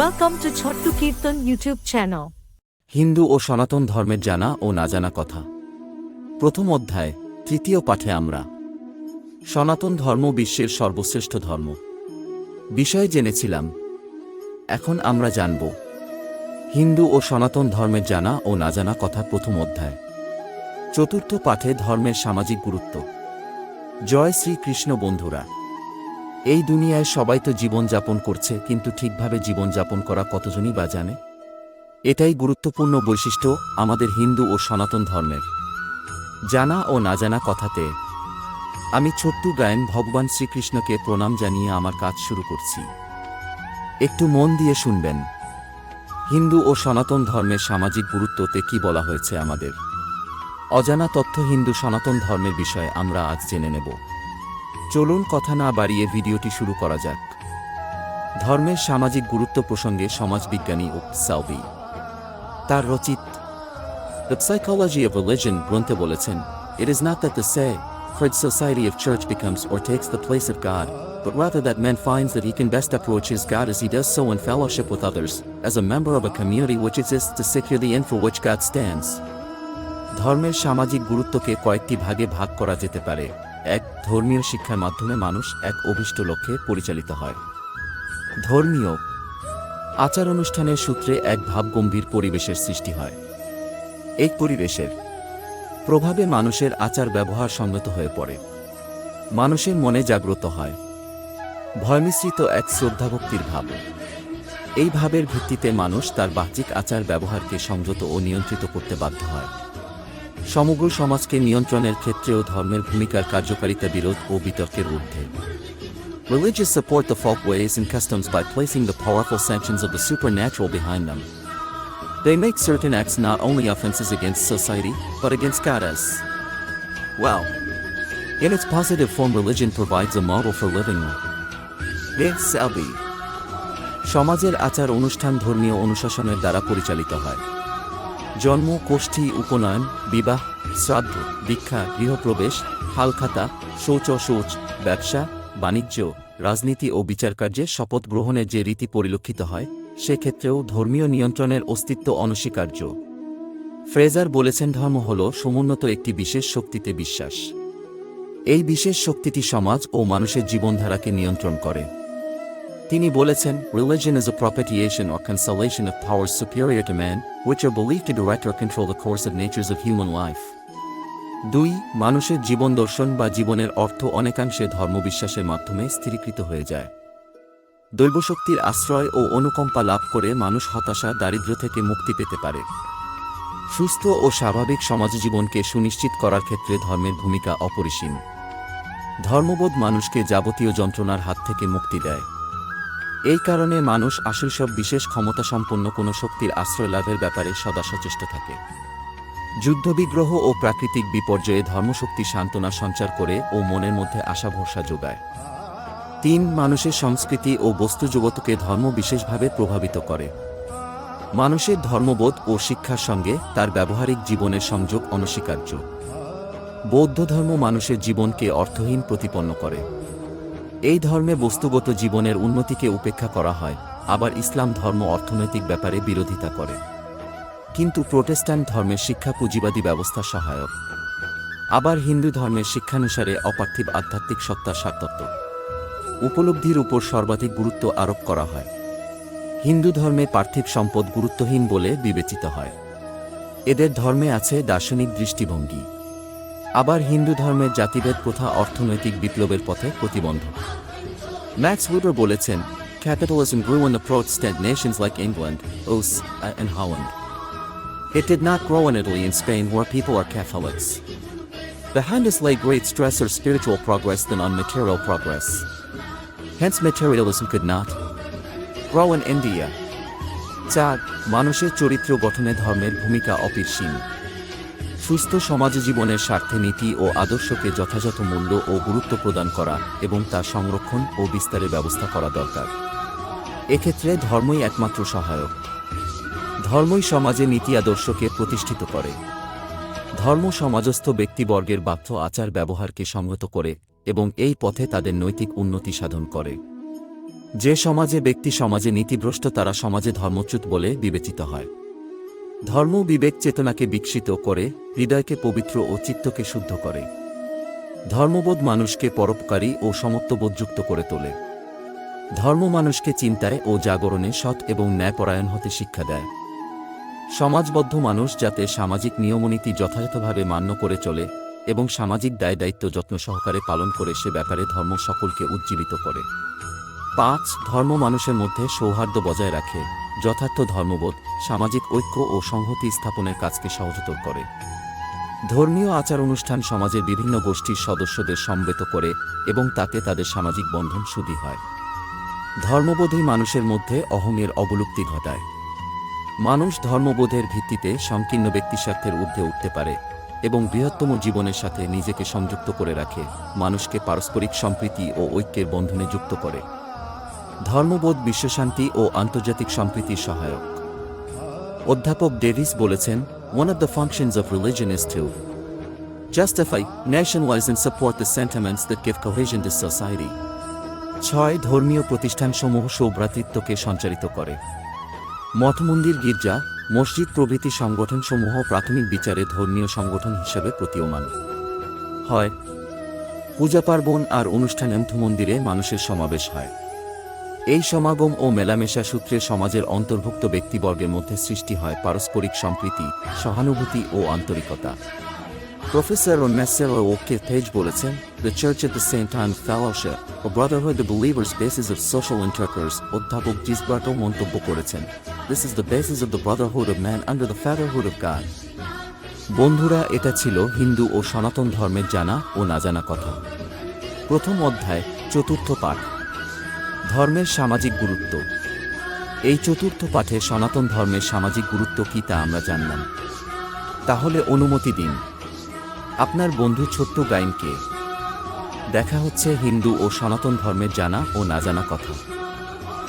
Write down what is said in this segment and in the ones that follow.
Welcome to Chottu Kirtan YouTube channel. Hindu ও সনাতন ধর্মের জানা ও না জানা কথা। প্রথম অধ্যায়, তৃতীয় পাঠে আমরা। সনাতন ধর্ম বিশ্বের সর্বশ্রেষ্ঠ ধর্ম। বিষয়ে জেনেছিলাম। এখন আমরা জানব। হিন্দু ও সনাতন ধর্মের জানা ও না জানা কথা প্রথম অধ্যায়। চতুর্থ পাঠে ধর্মের সামাজিক গুরুত্ব। জয় শ্রীকৃষ্ণ বন্ধুরা। এই দুনিয়ায় সবাই তো জীবনযাপন করছে, কিন্তু ঠিকভাবে জীবনযাপন করা কতজনই বা জানে? এটাই গুরুত্বপূর্ণ বৈশিষ্ট্য আমাদের হিন্দু ও সনাতন ধর্মের। জানা ও না জানা কথাতে, আমি ছোট্ট গায়েন ভগবান শ্রীকৃষ্ণকে প্রণাম জানিয়ে আমার কাজ শুরু করছি। একটু মন দিয়ে শুনবেন। হিন্দু ও সনাতন ধর্মের সামাজিক গুরুত্বতে কি বলা হয়েছে আমাদের? অজানা তথ্য হিন্দু সনাতন ধর্মের বিষয়ে আমরা আজ জেনে নেব। চলুন কথা না বাড়িয়ে ভিডিওটি শুরু করা যাক ধর্মের সামাজিক গুরুত্ব প্রসঙ্গে সমাজবিজ্ঞানী ও সাউবি তার রচিত দ্য সাইকোলজি অফ রিলিজন গ্রন্থে বলেছেন it is not that the say Fred society of church becomes or takes the place of God, but rather that man finds that he can best approach his God as he does so in fellowship with others, as a member of a community which exists to secure the end for which God stands. ধর্মের সামাজিক গুরুত্বকে কয়েকটি ভাগে ভাগ করা যেতে পারে এক ধর্মীয় শিক্ষার মাধ্যমে মানুষ এক অভিষ্ট লক্ষ্যে পরিচালিত হয়। ধর্মীয় আচার অনুষ্ঠানের সূত্রে এক ভাবগম্ভীর পরিবেশের সৃষ্টি হয়। এই পরিবেশের প্রভাবে মানুষের আচার ব্যবহার সঙ্গত হয়ে পড়ে। মানুষের মনে জাগ্রত হয়। ভয়মিশ্রিত এক শ্রদ্ধাভক্তির ভাব। এই ভাবের ভিত্তিতে মানুষ তার বাহ্যিক আচার ব্যবহারকে সংযত ও নিয়ন্ত্রিত করতে বাধ্য হয়। সমগ্র সমাজকে নিয়ন্ত্রণের ক্ষেত্রেও ধর্মের ভূমিকার কার্যকারিতা বিরোধ ও বিতর্কের ঊর্ধ্বে Religious support the folk ways and customs by placing the powerful sanctions of the supernatural behind them. They make certain acts not only offenses against society, but against goddess. Well, in its positive form, religion provides a model for living. It shall be. সমাজের আচার অনুষ্ঠান ধর্মীয় অনুশাসনের দ্বারা পরিচালিত হয় জন্ম, কোষ্ঠী, উপনয়ন, বিবাহ, শ্রাদ্ধ দীক্ষা গৃহপ্রবেশ হালখাতা শৌচ শৌচ ব্যবসা, বাণিজ্য, রাজনীতি ও বিচারকার্যে শপথ গ্রহণের যে রীতি পরিলক্ষিত হয়, সেক্ষেত্রেও ধর্মীয় নিয়ন্ত্রণের অস্তিত্ব অনস্বীকার্য। ফ্রেজার বলেছেন ধর্ম হল সমুন্নত একটি বিশেষ শক্তিতে বিশ্বাস। এই বিশেষ শক্তিটি সমাজ ও মানুষের জীবনধারাকে নিয়ন্ত্রণ করে। তিনি বলেছেন religion is a propitiation or consolation of powers superior to man, which are believed to direct or control the course of natures of human life. দুই মানুষের জীবন দর্শন বা জীবনের অর্থ অনেকাংশে ধর্মবিশ্বাসের মাধ্যমে স্থিরীকৃত হয়ে যায়। দৈবশক্তির আশ্রয় ও অনুকম্পা লাভ করে মানুষ হতাশা দারিদ্র্য থেকে মুক্তি পেতে পারে। সুস্থ ও স্বাভাবিক সমাজ জীবনকে সুনিশ্চিত করার ক্ষেত্রে ধর্মের ভূমিকা অপরিসীম। ধর্মবোধ মানুষকে যাবতীয় যন্ত্রণার হাত থেকে মুক্তি দেয়। এই কারণে মানুষ আসল সব বিশেষ ক্ষমতাসম্পন্ন কোনো শক্তির আশ্রয় লাভের ব্যাপারে সদা সচেষ্ট থাকে। যুদ্ধবিগ্রহ ও প্রাকৃতিক বিপর্যয়ে ধর্মশক্তি সান্ত্বনা সঞ্চার করে ও মনের মধ্যে আশা ভরসা যোগায়। তিন, মানুষের সংস্কৃতি ও বস্তু ধর্ম বিশেষভাবে প্রভাবিত করে। মানুষের ধর্মবোধ ও শিক্ষার সঙ্গে তার ব্যবহারিক জীবনের সংযোগ অনস্বীকার্য। বৌদ্ধ ধর্ম মানুষের জীবনকে অর্থহীন প্রতিপন্ন করে। এই ধর্মে বস্তুগত জীবনের উন্নতিকে উপেক্ষা করা হয়, আবার ইসলাম ধর্ম অর্থনৈতিক ব্যাপারে বিরোধিতা করে। কিন্তু প্রোটেস্ট্যান্ট ধর্মের শিক্ষা পুঁজিবাদী ব্যবস্থা সহায়ক। আবার হিন্দু ধর্মের শিক্ষানুসারে অপার্থিব আধ্যাত্মিক সত্তার সাতত্ব উপলব্ধির উপর সর্বাধিক গুরুত্ব আরোপ করা হয়। হিন্দু ধর্মে পার্থিব সম্পদ গুরুত্বহীন বলে বিবেচিত হয়। এদের ধর্মে আছে দার্শনিক দৃষ্টিভঙ্গি। আবার হিন্দু ধর্মের জাতিভেদ প্রথা অর্থনৈতিক বিপ্লবের পথে প্রতিবন্ধক ম্যাক্স উইবার বলেছেন capitalism grew in the Protestant nations like England, Oos, and Holland. It did not grow in Italy and Spain where people are Catholics. The Handus lay great stress on spiritual progress than on material progress. Hence materialism could not grow in India. চার মানুষের চরিত্র গঠনে ধর্মের ভূমিকা অপরিসীম সুস্থ সমাজ জীবনের স্বার্থে নীতি ও আদর্শকে যথাযথ মূল্য ও গুরুত্ব প্রদান করা এবং তার সংরক্ষণ ও বিস্তারের ব্যবস্থা করা দরকার। এক্ষেত্রে ধর্মই একমাত্র সহায়ক। ধর্মই সমাজে নীতি আদর্শকে প্রতিষ্ঠিত করে। ধর্ম সমাজস্থ ব্যক্তিবর্গের বাধ্য আচার ব্যবহারকে সংগত করে এবং এই পথে তাদের নৈতিক উন্নতি সাধন করে। যে সমাজে ব্যক্তি সমাজে নীতিভ্রষ্ট তারা সমাজে ধর্মচ্যুত বলে বিবেচিত হয়। ধর্ম বিবেক চেতনাকে বিকশিত করে, হৃদয়কে পবিত্র ও চিত্তকে শুদ্ধ করে। ধর্মবোধ মানুষকে পরোপকারী ও সমত্ববোধযুক্ত করে তোলে। ধর্ম মানুষকে চিন্তায় ও জাগরণে সৎ এবং ন্যায়পরায়ণ হতে শিক্ষা দেয়। সমাজবদ্ধ মানুষ যাতে সামাজিক নিয়মনীতি যথাযথভাবে মান্য করে চলে এবং সামাজিক দায় দায়িত্ব যত্ন সহকারে পালন করে সে ব্যাপারে ধর্ম সকলকে উজ্জীবিত করে। পাঁচ ধর্ম মানুষের মধ্যে সৌহার্দ্য বজায় রাখে, যথার্থ ধর্মবোধ, সামাজিক ঐক্য ও সংহতি স্থাপনের কাজকে সহজতর করে। ধর্মীয় আচার অনুষ্ঠান সমাজের বিভিন্ন গোষ্ঠীর সদস্যদের সমবেত করে এবং তাতে তাদের সামাজিক বন্ধন শুদ্ধি হয়। ধর্মবোধই মানুষের মধ্যে অহংয়ের অবলুপ্তি ঘটায়। মানুষ ধর্মবোধের ভিত্তিতে সংকীর্ণ ব্যক্তিস্বার্থের ঊর্ধ্বে উঠতে পারে এবং বৃহত্তম জীবনের সাথে নিজেকে সংযুক্ত করে রাখে, মানুষকে পারস্পরিক সম্প্রীতি ও ঐক্যের বন্ধনে যুক্ত করে। ধর্মবোধ বিশ্বশান্তি ও আন্তর্জাতিক সম্প্রীতির সহায়ক। অধ্যাপক ডেভিস বলেছেন one of the functions of religion is to justify, nationalize and support the sentiments that give cohesion to society. ছয় ধর্মীয় প্রতিষ্ঠানসমূহ সৌভ্রাতৃত্বকে সঞ্চারিত করে। মঠ মন্দির গির্জা মসজিদ প্রভৃতি সংগঠনসমূহ প্রাথমিক বিচারে ধর্মীয় সংগঠন হিসাবে প্রতীয়মান। হয় পূজা পার্বণ আর অনুষ্ঠানে মন্দিরে মানুষের সমাবেশ হয়। এই সমাগম ও মেলামেশা সূত্রে সমাজের অন্তর্ভুক্ত ব্যক্তিবর্গের মধ্যে সৃষ্টি হয় পারস্পরিক সম্প্রীতি, সহানুভূতি ও আন্তরিকতা। প্রফেসর ও মেসের ও কে পেজ বলেছেন the church at the same time fellowship O brotherhood the believers basis of social intercourse অধ্যাপক জিসবার্টও মন্তব্য করেছেন। This is the basis of the brotherhood of man under the fatherhood of God বন্ধুরা, এটা ছিল হিন্দু ও সনাতন ধর্মের জানা ও না জানা কথা। প্রথম অধ্যায়, চতুর্থ পাঠ। ধর্মের সামাজিক গুরুত্ব। এই চতুর্থ পাঠে সনাতন ধর্মের সামাজিক গুরুত্ব কি তা আমরা জানলাম। তাহলে অনুমতি দিন। আপনার বন্ধু ছোট্ট গাইনকে। দেখা হচ্ছে হিন্দু ও সনাতন ধর্মের জানা ও না জানা কথা।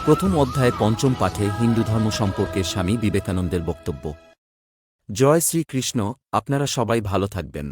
প্রথম অধ্যায় পঞ্চম পাঠে হিন্দু ধর্ম সম্পর্কে স্বামী বিবেকানন্দের বক্তব্য। জয় শ্রীকৃষ্ণ, আপনারা সবাই ভালো থাকবেন।